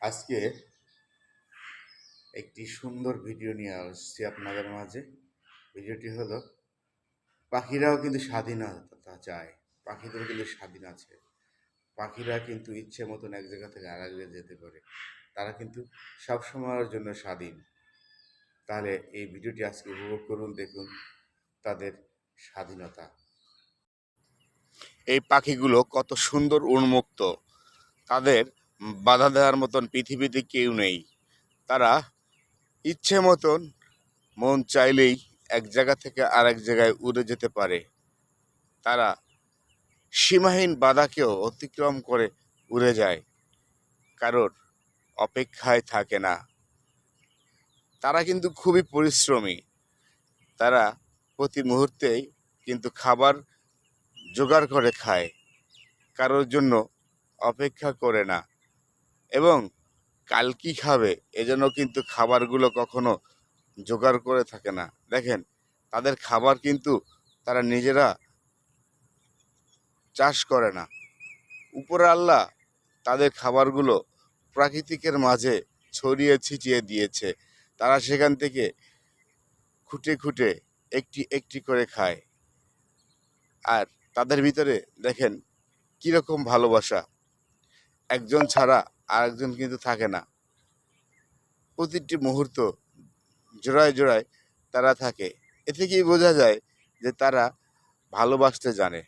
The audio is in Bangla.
আজকে একটি সুন্দর ভিডিও নিয়ে আসছি আপনাদের মাঝে। ভিডিওটি হলো, পাখিরাও কিন্তু স্বাধীনতা চায়, পাখিদেরও কিন্তু স্বাধীন আছে। পাখিরা কিন্তু ইচ্ছে মতন এক জায়গা থেকে আর এক যেতে পারে। তারা কিন্তু সব সময়ের জন্য স্বাধীন। তাহলে এই ভিডিওটি আজকে উপভোগ করুন, দেখুন তাদের স্বাধীনতা। এই পাখিগুলো কত সুন্দর উন্মুক্ত। তাদের বাধা দেওয়ার মতন পৃথিবীতে কেউ নেই। তারা ইচ্ছে মতন মন চাইলেই এক জায়গা থেকে আরেক জায়গায় উড়ে যেতে পারে। তারা সীমাহীন বাধাকেও অতিক্রম করে উড়ে যায়। কারোর অপেক্ষায় থাকে না। তারা কিন্তু খুবই পরিশ্রমী। তারা প্রতি মুহূর্তেই কিন্তু খাবার জোগাড় করে খায়। কারোর জন্য অপেক্ষা করে না। এবং কাল কি খাবে? এজন্য কিন্তু খাবারগুলো কখনো জোগাড় করে থাকে না। দেখেন, তাদের খাবার কিন্তু তারা নিজেরা চাষ করে না। উপরে আল্লাহ তাদের খাবারগুলো প্রাকৃতিকের মাঝে ছড়িয়ে ছিটিয়ে দিয়েছে। তারা সেখান থেকে খুঁটে খুঁটে একটি একটি করে খায়। আর তাদের ভিতরে দেখেন, কীরকম ভালোবাসা। একজন ছাড়া আরেকজন কিন্তু থাকে না। প্রতিটি মুহূর্ত জোড়ায় জোড়ায় তারা থাকে। এ থেকেই বোঝা যায় যে তারা ভালোবাসতে জানে?